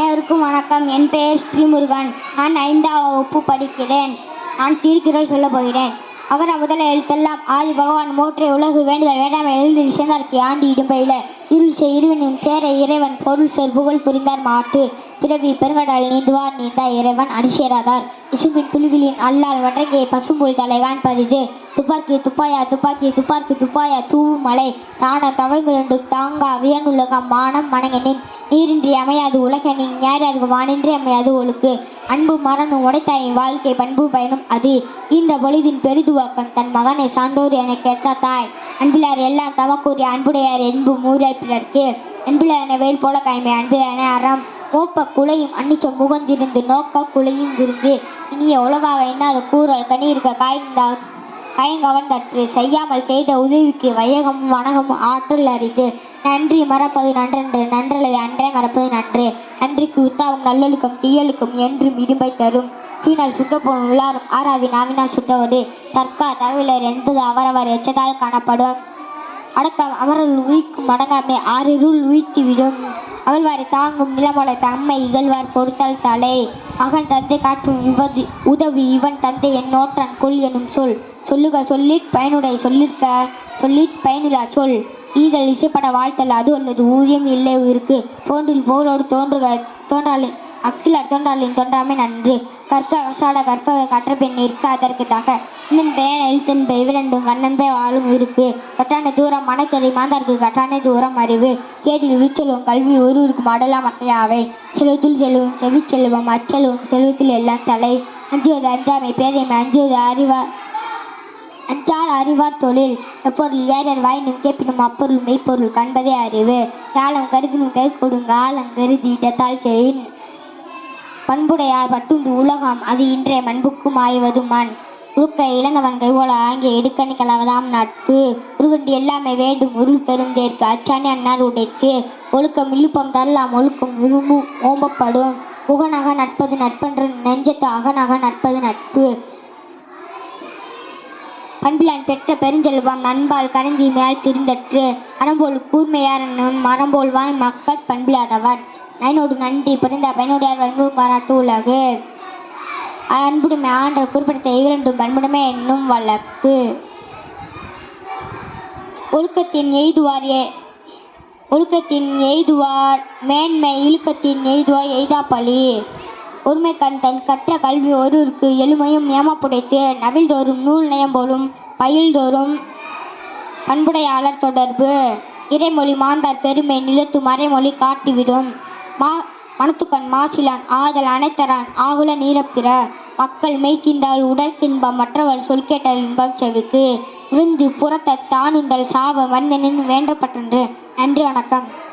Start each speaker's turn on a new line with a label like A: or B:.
A: அனைவருக்கும் வணக்கம். என் பெயர் ஸ்ரீமுருகன். நான் ஐந்தாம் வகுப்பு படிக்கிறேன். நான் திருக்குறள் சொல்ல போகிறேன். அவர் முதல எழுத்தெல்லாம் ஆதி பகவான் மோற்றை உலகு வேண்டுதல் வேண்டாம் எழுந்து சேர்ந்தார்க்கு ஆண்டி இடும்பையில? இருள் செய் சேர இறைவன் பொருள் சொல் புகழ் புரிந்தார் மாட்டு. பிறவி பெருங்கடல் நீந்துவார் நீந்தா இறைவன் அடிசேராதார். இசுமின் துளிவிலின் அல்லால் வடங்கே பசும்புல் தலை பரிது. துப்பாக்கி துப்பாயா துப்பாக்கி துப்பாக்கி துப்பாயா தூவு மலை. தான தவைமிரண்டு தாங்கா வியனுலகம் மானம் மணங்கனின் நீரின்றி அமையாது உலகனின் ஞாயிறு வானின்றி அமையாது ஒழுக்கு. அன்பு மரணம் உடைத்தாயின் வாழ்க்கை பண்பு பயனும் அது. இந்த பொழுதின் பெரிதுவாக்கம் தன் மகனை சான்றோர் என கேட்ட தாய். அன்பிலார் எல்லாம் தமக்குரிய அன்புடையார் என்பு மூரல் பிறர்க்கு. அன்பிலான வேல் போல கைமை அன்பிலான அறம். மோப்ப குலையும் அன்னிச்ச முகந்திருந்து நோக்க குலையும் விருந்து. இனிய உலகாக எண்ணாத கூறல் கண்ணீர்க்க காய்ந்தா கயங்கவந்தற்று செய்யாமல் செய்த உதவிக்கு வையகமும் வணகமும் ஆற்றல் அறிந்து நன்றி மறப்பது நன்றன்று நன்றல்லது அன்றே மறப்பது நன்று. நன்றிக்கு உத்தாவும் நல்லொழுக்கம் தீயலுக்கும் என்றும் இடும்பை தரும். தீனால் சுத்தப்போன் உள்ளாரும் ஆராதி நாவினால் சுட்டவடு தற்கா தகவலர் என்பது அவரவர் எச்சதால் காணப்படும். அடக்கம் அமரல் உயிக்கும் அடங்காமை ஆறிருள் விடும் அவள்வாறு தாங்கும் நிலமலை தம்மை இகழ்வார் பொறுத்தல் தலை. மகன் தந்தை காற்றும் இவது உதவி இவன் தந்தை என் நோற்றான் கொல் எனும் சொல். சொல்லுக சொல்லிற் பயனுடைய சொல்லிற்க சொல்லிற் பயனுலா சொல். ஈதல் இசைப்பட வாழ்த்தல் அது அல்லது ஊதியம் இல்லை இருக்கு போன்றில் போரோடு தோன்றுக தோன்றாலே அக்கிலர் தோன்றாளின் தோன்றாமை நன்று. கற்க வசாட கற்பவை கற்ற பெண் நிற்க அதற்கு தக. இன்னும் பேன் எழுத்தன்பை இவ்விரண்டும் கண்ணன்பை வாழும் இருக்கு கட்டான தூரம் மனக்கறி மாந்தார்க்கு கட்டான தூரம் அறிவு. கேட்டில் விழிச்செல்வம் கல்வி ஒருவருக்கும் அடலாம் அசையாவை. செல்வத்தில் செல்வம் செவி செல்வம் அச்செல்வம் செல்வத்தில் எல்லாம் தலை. அஞ்சுவது அஞ்சாமை பேதைமை அஞ்சுவது அறிவா அஞ்சால் அறிவார் தொழில். எப்பொருள் ஏறர் வாயினும் கேப்பினும் அப்பொருள் மெய்ப்பொருள் கண்பதே அறிவு. யாழம் கருதினும் கை கொடுங்க ஆழம் கருதி இடத்தால் செயின் பண்புடையார் பட்டுண்டு உலகம் அது இன்றைய மண்புக்கும் ஆய்வது மண் உருக்க இளந்தவன் கைவோல ஆங்கிய எடுக்கணி கலவதாம் நட்பு உருகண்டி எல்லாமே வேண்டும் உருள் பெரும் தேர்க்கு அச்சாணி அன்னார் உடைக்கு ஒழுக்கம் இழுப்பம் தரலாம் ஒழுக்கம் விரும்பும் ஓம்பப்படும். புகனக நட்பது நட்பென்று நெஞ்சத்து அகனக நட்பது நட்பு. அன்பிலான் பெற்ற பெருஞ்செல்வம் நண்பால் கரந்தி மேல் திருந்தற்று அறம்போல் கூர்மையார் மரம்போல்வான் மக்கள் பண்பிலாதவர். நயனோடு நன்றி பிறந்த பயனுடையார் பண்பு பாராட்டு உலகு. அன்புடைமை ஆண்ட குறிப்பிட்ட இரண்டும் பண்புடைமை என்னும் வழக்கு. ஒழுக்கத்தின் எய்துவார் ஒழுக்கத்தின் எய்துவார் மேன்மை இழுக்கத்தின் எய்துவார் எய்தாப்பழி ஒருமை கண் தன் கற்ற கல்வி ஒருவருக்கு எளிமையும் ஏமாப்புடைத்து நவில்தோறும் நூல் நயம் போலும் பயில்தோறும் பண்புடையாளர் தொடர்பு. இறைமொழி மாந்தார் பெருமை நிலத்து மறைமொழி காட்டிவிடும். மா மனத்துக்கண் மாசிலான் ஆதல் அனைத்தரான் ஆகுல நீரப்பிற. மக்கள் மெய்த்தின்றால் உடற்கின்பம் மற்றவர் சொல்கேட்டல் இன்பம் செவிக்கு. விருந்து புறத்த தானுண்டல் சாவ மன்னனின் வேண்டப்பட்டன்று. நன்றி வணக்கம்.